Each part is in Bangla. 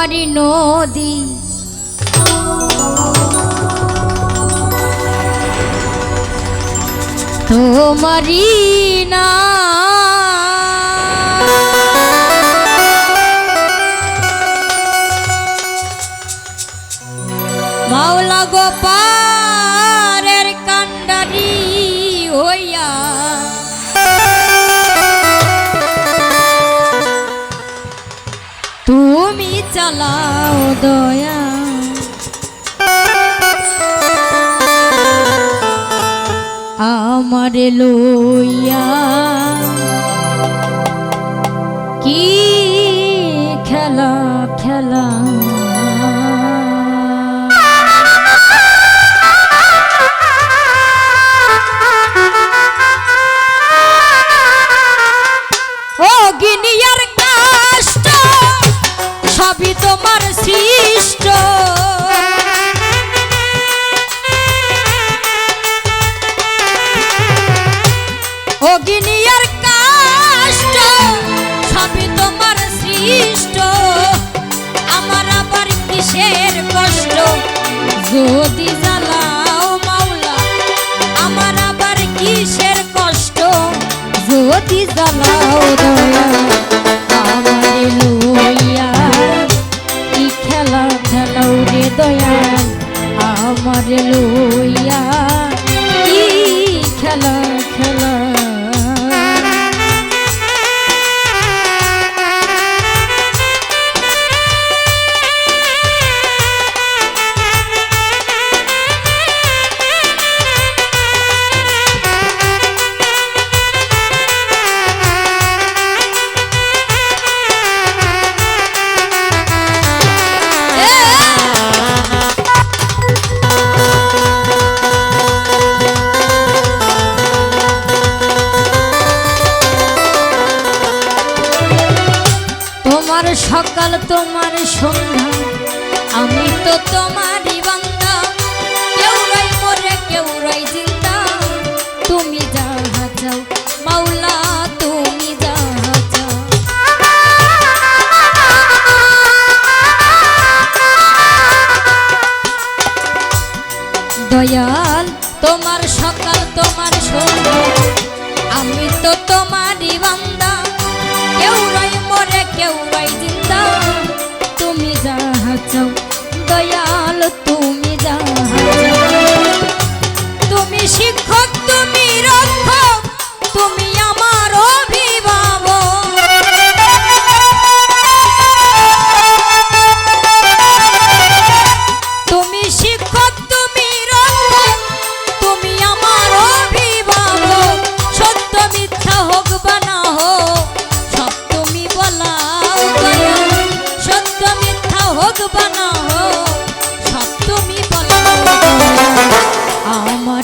আমার নদী। তোমারি না চালাও দয়া। আমার লইয়া কি খেলা খেলা যদি জ্বালাও মাওলা আমার আবার কিসের কষ্ট? যদি জ্বালাও দয়া। সকাল তোমার সন্ধ্যা আমি তো তোমার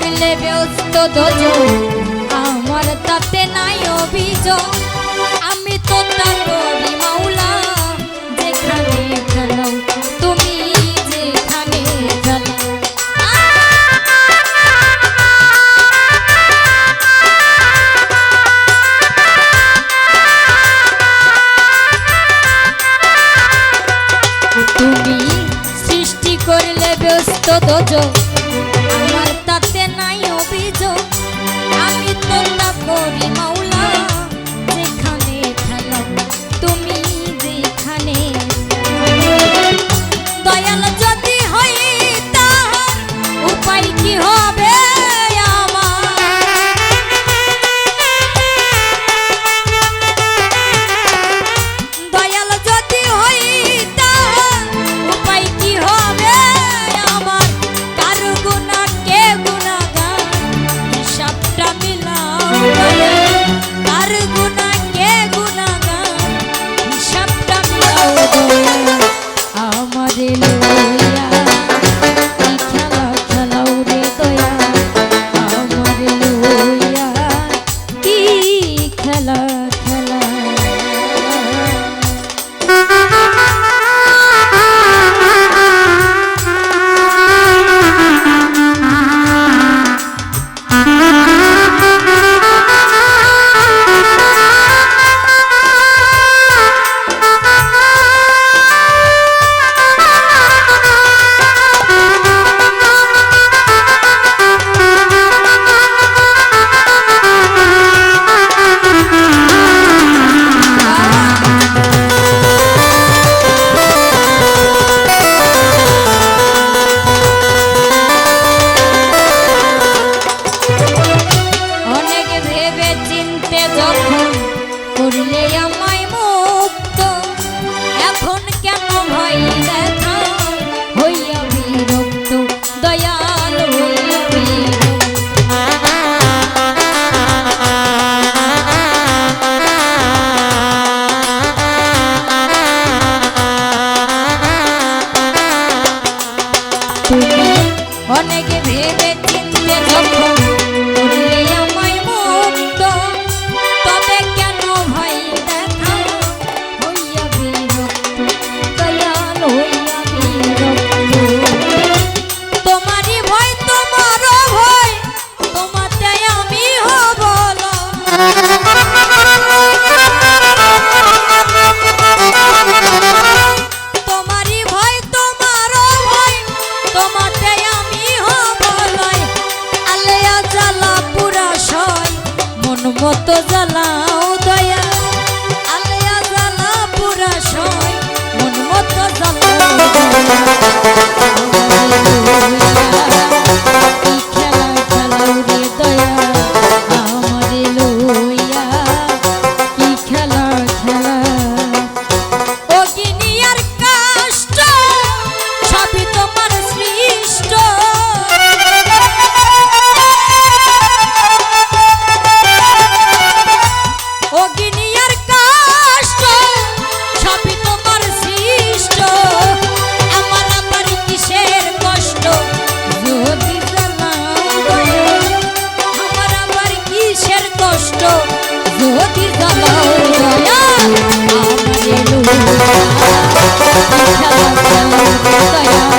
করলে ব্যস্ত দোজো আমার তাতে নাই অভিযোগ। আমি তো তা করি মাওলা। যেখানে তো কি Thank you.